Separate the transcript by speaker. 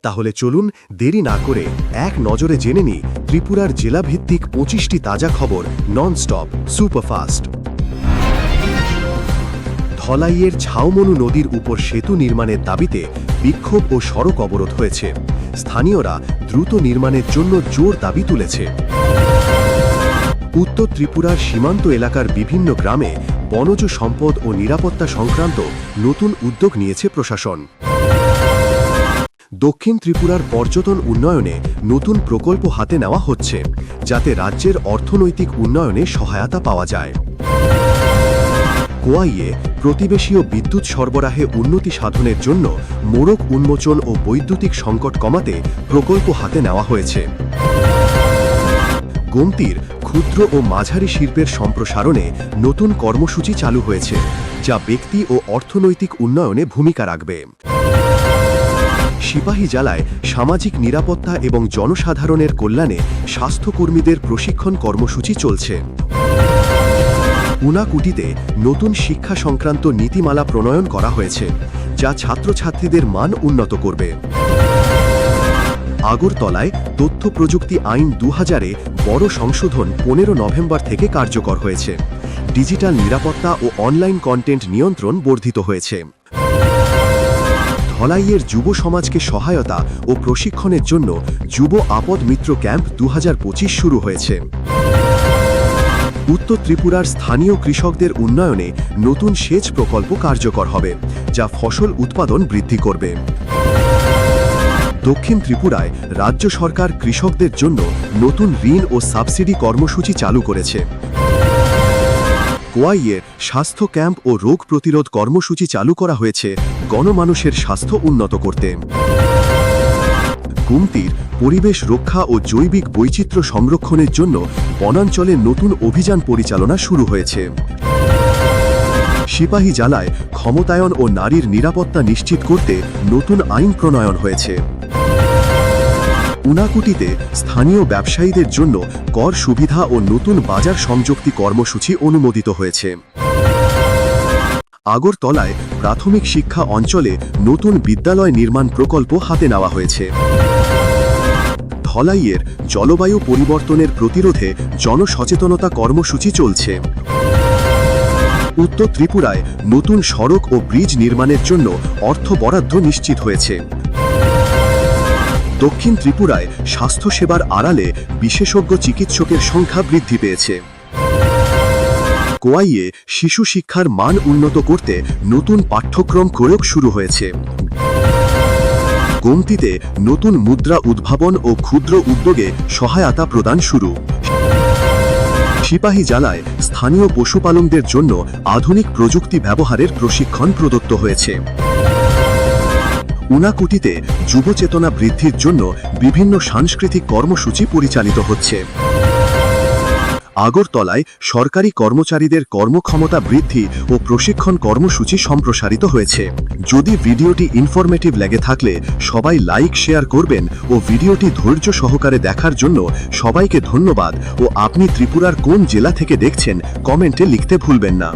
Speaker 1: তাহলে চলুন দেরি না করে এক নজরে জেনে নিই ত্রিপুরার জেলাভিত্তিক পঁচিশটি তাজা খবর নন স্টপ সুপারফাস্ট ধলাইয়ের ঝাউমনু নদীর উপর সেতু নির্মাণের দাবিতে বিক্ষোভ ও সড়ক অবরোধ হয়েছে। স্থানীয়রা দ্রুত নির্মাণের জন্য জোর দাবি তুলেছে। উত্তর ত্রিপুরার সীমান্ত এলাকার বিভিন্ন গ্রামে বনজ সম্পদ ও নিরাপত্তা সংক্রান্ত নতুন উদ্যোগ নিয়েছে প্রশাসন। দক্ষিণ ত্রিপুরার পর্যটন উন্নয়নে নতুন প্রকল্প হাতে নেওয়া হচ্ছে, যাতে রাজ্যের অর্থনৈতিক উন্নয়নে সহায়তা পাওয়া যায়। কোয়াইয়ে প্রতিবেশীয় বিদ্যুৎ সরবরাহে উন্নতি সাধনের জন্য মোড়ক উন্মোচন ও বৈদ্যুতিক সংকট কমাতে প্রকল্প হাতে নেওয়া হয়েছে। গোমতির ক্ষুদ্র ও মাঝারি শিল্পের সম্প্রসারণে নতুন কর্মসূচি চালু হয়েছে, যা ব্যক্তি ও অর্থনৈতিক উন্নয়নে ভূমিকা রাখবে। সিপাহী জেলায় সামাজিক নিরাপত্তা এবং জনসাধারণের কল্যাণে স্বাস্থ্যকর্মীদের প্রশিক্ষণ কর্মসূচি চলছে। উনাকুটিতে নতুন শিক্ষা সংক্রান্ত নীতিমালা প্রণয়ন করা হয়েছে, যা ছাত্রছাত্রীদের মান উন্নত করবে। আগরতলায় তথ্য প্রযুক্তি আইন দু হাজারে বড় সংশোধন পনেরো নভেম্বর থেকে কার্যকর হয়েছে। ডিজিটাল নিরাপত্তা ও অনলাইন কন্টেন্ট নিয়ন্ত্রণ বর্ধিত হয়েছে। ধলাইয়ের যুব সমাজকে সহায়তা ও প্রশিক্ষণের জন্য যুব আপদ মিত্র ক্যাম্প দু হাজার পঁচিশ শুরু হয়েছে। উত্তর ত্রিপুরার স্থানীয় কৃষকদের উন্নয়নে নতুন সেচ প্রকল্প কার্যকর হবে, যা ফসল উৎপাদন বৃদ্ধি করবে। দক্ষিণ ত্রিপুরায় রাজ্য সরকার কৃষকদের জন্য নতুন ঋণ ও সাবসিডি কর্মসূচি চালু করেছে। কোয়াইয়ের স্বাস্থ্য ক্যাম্প ও রোগ প্রতিরোধ কর্মসূচি চালু করা হয়েছে গণমানুষের স্বাস্থ্য উন্নত করতে। গুমতির পরিবেশ রক্ষা ও জৈবিক বৈচিত্র্য সংরক্ষণের জন্য বনাঞ্চলে নতুন অভিযান পরিচালনা শুরু হয়েছে। সিপাহী জ্বালায় ক্ষমতায়ন ও নারীর নিরাপত্তা নিশ্চিত করতে নতুন আইন প্রণয়ন হয়েছে। উনাকুটিতে স্থানীয় ব্যবসায়ীদের জন্য কর সুবিধা ও নতুন বাজার সংযুক্তি কর্মসূচি অনুমোদিত হয়েছে। আগরতলায় প্রাথমিক শিক্ষা অঞ্চলে নতুন বিদ্যালয় নির্মাণ প্রকল্প হাতে নেওয়া হয়েছে। ধলাইয়ের জলবায়ু পরিবর্তনের প্রতিরোধে জনসচেতনতা কর্মসূচি চলছে। উত্তর ত্রিপুরায় নতুন সড়ক ও ব্রিজ নির্মাণের জন্য অর্থ বরাদ্দ নিশ্চিত হয়েছে। দক্ষিণ ত্রিপুরায় স্বাস্থ্যসেবার আড়ালে বিশেষজ্ঞ চিকিৎসকের সংখ্যা বৃদ্ধি পেয়েছে। কোয়াইয়ে শিশু শিক্ষার মান উন্নত করতে নতুন পাঠ্যক্রম প্রয়োগ শুরু হয়েছে। গোমতিতে নতুন মুদ্রা উদ্ভাবন ও ক্ষুদ্র উদ্যোগে সহায়তা প্রদান শুরু। সিপাহী জেলায় স্থানীয় পশুপালনদের জন্য আধুনিক প্রযুক্তি ব্যবহারের প্রশিক্ষণ প্রদত্ত হয়েছে। উনাকুটিতে যুব চেতনা বৃদ্ধির জন্য বিভিন্ন সাংস্কৃতিক কর্মসূচি পরিচালিত হচ্ছে। আগরতলায় সরকারি কর্মচারীদের কর্মক্ষমতা বৃদ্ধি ও প্রশিক্ষণ কর্মসূচি সম্প্রসারিত হয়েছে। যদি ভিডিওটি ইনফরমেটিভ লেগে থাকলে সবাই লাইক শেয়ার করবেন ও ভিডিওটি ধৈর্য সহকারে দেখার জন্য সবাইকে ধন্যবাদ ও আপনি ত্রিপুরার কোন জেলা থেকে দেখছেন কমেন্টে লিখতে ভুলবেন না।